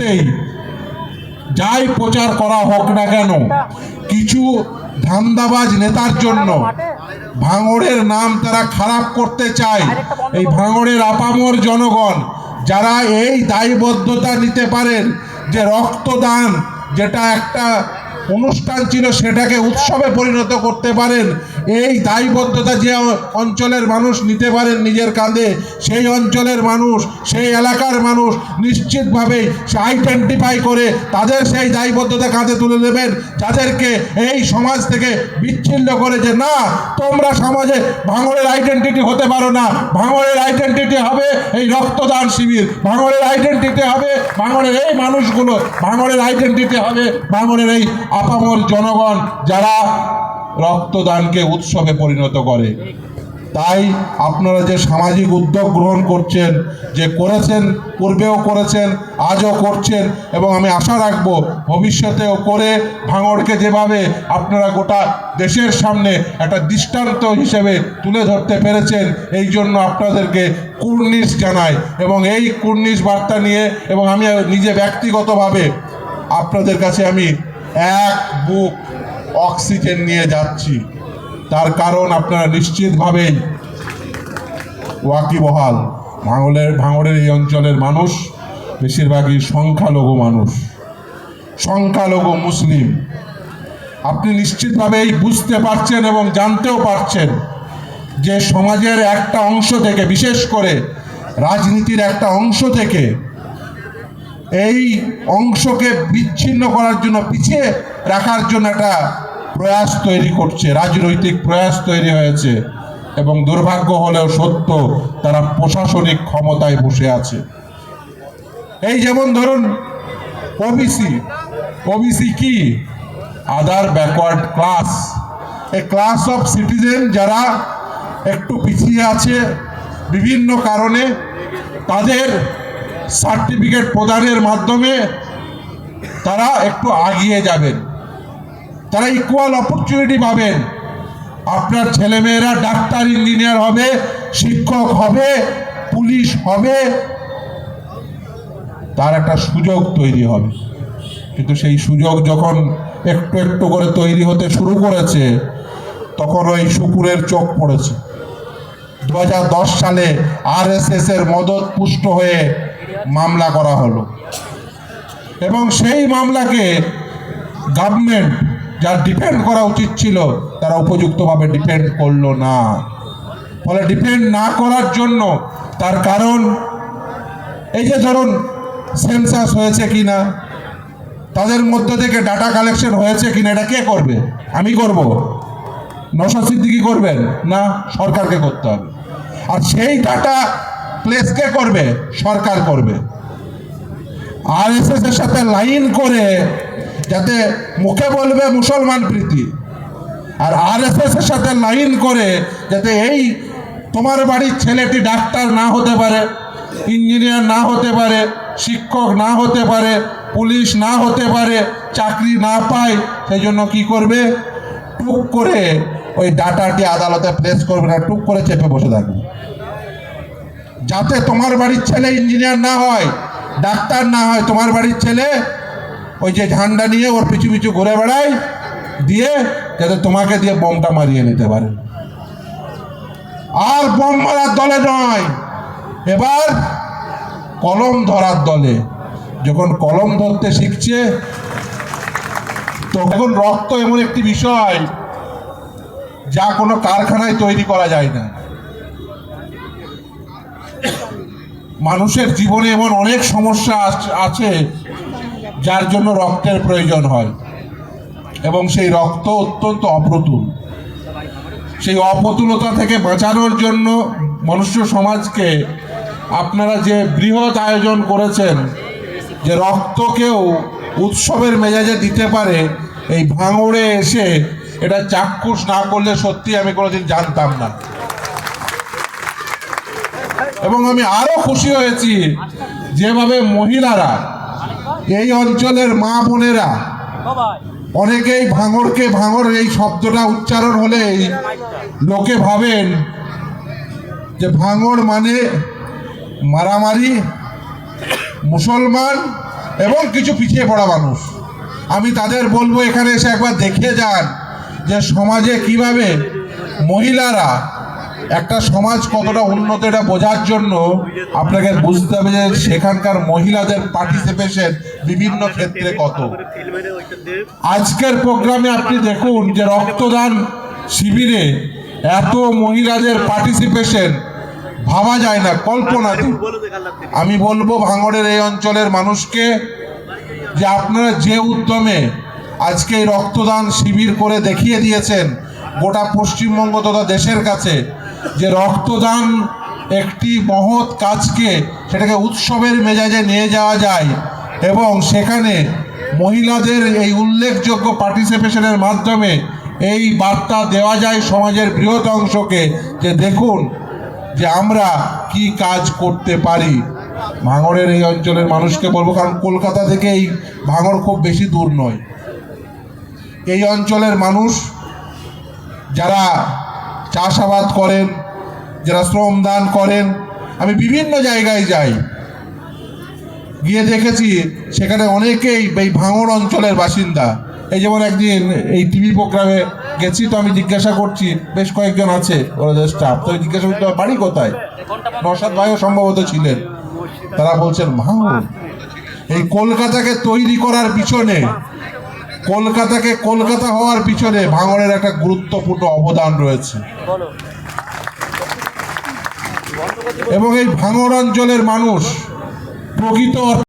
মুহূর্তেই যাই প্রচার করা হোক না কেন, কিছু ধান্দাবাজ নেতার জন্য ভাঙড়ের নাম তারা খারাপ করতে চায়। এই ভাঙড়ের আপামর জনগণ, যারা এই দায়বদ্ধতা নিতে পারেন, যে রক্তদান, যেটা একটা অনুষ্ঠান ছিল সেটাকে উৎসবে পরিণত করতে পারেন। এই দায়বদ্ধতা যে অঞ্চলের মানুষ নিতে পারেন নিজের কাঁধে, সেই অঞ্চলের মানুষ, সেই এলাকার মানুষ নিশ্চিতভাবেই আইডেন্টিফাই করে তাদের সেই দায়বদ্ধতা কাঁধে তুলে নেবেন। যাদেরকে এই সমাজ থেকে বিচ্ছিন্ন করে যে, না, তোমরা সমাজে ভাঙড়ের আইডেন্টিটি হতে পারো না। ভাঙড়ের আইডেন্টিটি হবে এই রক্তদান শিবির। ভাঙড়ের আইডেন্টিটি হবে ভাঙড়ের এই মানুষগুলো। ভাঙড়ের আইডেন্টিটি হবে ভাঙড়ের এই আপামর জনগণ যারা রক্তদানকে উৎসবে পরিণত করে, তাই আপনারা যে সামাজিক উদ্যোগ গ্রহণ করছেন, যে করেছেন, পূর্বেও করেছেন, আজও করছেন, এবং আমি আশা রাখব ভবিষ্যতেও করে ভাঙড়কে যেভাবে আপনারা গোটা দেশের সামনে একটা দৃষ্টান্ত হিসেবে তুলে ধরতে পেরেছেন, এই জন্য আপনাদেরকে কুর্নিশ জানাই। এবং এই কুর্নিশ বার্তা নিয়ে, এবং আমি নিজে ব্যক্তিগতভাবে আপনাদের কাছে আমি এক বুক অক্সিজেন নিয়ে যাচ্ছি। তার কারণ আপনারা নিশ্চিতভাবেই ওয়াকিবহাল। ভাঙলের, ভাঙড়ের এই অঞ্চলের মানুষ, বেশিরভাগই সংখ্যালঘু মানুষ। সংখ্যালঘু মুসলিম। আপনি নিশ্চিতভাবেই বুঝতে পারছেন এবং জানতেও পারছেন যে সমাজের একটা অংশ থেকে, বিশেষ করে রাজনীতির একটা অংশ থেকে এই অংশকে বিচ্ছিন্ন করার জন্য, পিছিয়ে রাখার জন্য একটা প্রয়াস তৈরি করছে, রাজনৈতিক প্রয়াস তৈরি হয়েছে। এবং দুর্ভাগ্য হলেও সত্য, তারা প্রশাসনিক ক্ষমতায় বসে আছে। এই যেমন ধরুন ওবিসি ওবিসি কি? Other backward class a class of citizen যারা একটু পিছিয়ে আছে, বিভিন্ন কারণে তাদের সার্টিফিকেট প্রদানের মাধ্যমে তারা একটু আগিয়ে যাবেন। তারা ইকুয়াল অপরচুনিটি পাবেন। আপনার ছেলেমেয়েরা ডাক্তার ইঞ্জিনিয়ার হবে, শিক্ষক হবে, পুলিশ হবে। তার একটা সুযোগ তৈরি হবে। কিন্তু সেই সুযোগ যখন একটু একটু করে তৈরি হতে শুরু করেছে, তখন ওই শুকুরের চোখ পড়েছে। দু হাজার দশ সালে আরএসএস এর মদত পুষ্ট হয়ে মামলা করা হলো। এবং সেই মামলাকে গভর্নমেন্ট যার ডিপেন্ড করা উচিত ছিল, তারা উপযুক্তভাবে ডিপেন্ড করল না। ফলে ডিপেন্ড না করার জন্য তার কারণ, এই যে ধরুন সেন্সাস হয়েছে কি না তাদের মধ্যে থেকে ডাটা কালেকশন হয়েছে কিনা, এটা কে করবে? আমি করব। নশা সিদ্দিকি করবেন? না, সরকারকে করতে হবে। আর সেই ডাটা প্লেস কে করবে? সরকার করবে। আর এস এর সাথে লাইন করে যাতে মুখে বলবে মুসলমান প্রীতি। আর আর এস এর সাথে লাইন করে যাতে এই তোমার বাড়ির ছেলেটি ডাক্তার না হতে পারে ইঞ্জিনিয়ার না হতে পারে, শিক্ষক না হতে পারে পুলিশ না হতে পারে, চাকরি না পায়, সেই জন্য কি করবে? টুক করে ওই ডাটাটি আদালতে প্লেস করবে না, টুক করে চেপে বসে থাকবে। যাতে তোমার বাড়ির ছেলে ইঞ্জিনিয়ার না হয়, ডাক্তার না হয়, তোমার বাড়ির ছেলে ওই যে ঝান্ডা নিয়ে ওর পিছু পিছু ঘুরে বেড়ায়, দিয়ে যাতে তোমাকে দিয়ে বোমটা মারিয়ে নিতে পারে। আর বোম মারার দলে নয়, এবার কলম ধরার দলে। যখন কলম ধরতে শিখছে, তখন রক্ত এমন একটি বিষয় যা কোনো কারখানায় তৈরি করা যায় না। মানুষের জীবনে এমন অনেক সমস্যা আছে যার জন্য রক্তের প্রয়োজন হয়। এবং সেই রক্ত অত্যন্ত অপ্রতুল। সেই অপ্রতুলতা থেকে বাঁচানোর জন্য মনুষ্য সমাজকে আপনারা যে বৃহৎ আয়োজন করেছেন, যে রক্তকেও উৎসবের মেজাজে দিতে পারে, এই ভাঙড়ে এসে এটা চাক্ষুষ না করলে সত্যি আমি কোনোদিন জানতাম না। এবং আমি আরও খুশি হয়েছি যেভাবে মহিলারা এই অঞ্চলের মা বোনেরা অনেকেই ভাঙরকে ভাঙর এই শব্দটা উচ্চারণ হলেই লোকে ভাবেন যে ভাঙর মানে মারামারি, মুসলমান এবং কিছু পিছিয়ে পড়া মানুষ। আমি তাদের বলব এখানে এসে একবার দেখে যান যে সমাজে কীভাবে মহিলারা একটা সমাজ কতটা উন্নত এটা বোঝার জন্য আপনাকে বুঝতে হবে যে সেখানকার মহিলাদের পার্টিসিপেশন বিভিন্ন ক্ষেত্রে কত। আজকের প্রোগ্রামে আপনি দেখুন যে রক্তদান শিবিরে এত মহিলাদের পার্টিসিপেশন ভাবা যায় না কল্পনাতীত আমি বলব ভাঙড়ের এই অঞ্চলের মানুষকে যে আপনারা যে উদ্যমে আজকে এই রক্তদান শিবির করে দেখিয়ে দিয়েছেন, গোটা পশ্চিমবঙ্গ তথা দেশের কাছে যে রক্তদান একটি মহৎ কাজকে সেটাকে উৎসবের মেজাজে নিয়ে যাওয়া যায় এবং সেখানে মহিলাদের এই উল্লেখযোগ্য পার্টিসিপেশনের মাধ্যমে এই বার্তা দেওয়া যায় সমাজের বৃহৎ অংশকে যে দেখুন যে আমরা কি কাজ করতে পারি। ভাঙড়ের এই অঞ্চলের মানুষকে বলব, কারণ কলকাতা থেকে এই ভাঙড় খুব বেশি দূর নয়। এই অঞ্চলের মানুষ যারা চাষাবাদ করেন, যারা শ্রম দান করেন, আমি বিভিন্ন জায়গায় যাই। গিয়ে দেখেছি সেখানে অনেকেই এই ভাঙড় অঞ্চলের বাসিন্দা। এই যেমন একদিন এই টিভি প্রোগ্রামে গেছি তো আমি জিজ্ঞাসা করছি, বেশ কয়েকজন আছে? ওদের স্টাফ। তো জিজ্ঞাসা করছি, "তোমার বাড়ি কোথায়? নসাদ ভাইও সম্ভবত ছিলেন। তারা বলছেন, ভাঙড়? এই কলকাতাকে তৈরি করার পিছনে কলকাতাকে কলকাতা হওয়ার পিছনে ভাঙড়ের একটা গুরুত্বপূর্ণ অবদান রয়েছে। এবং এই ভাঙড় অঞ্চলের মানুষ প্রকৃত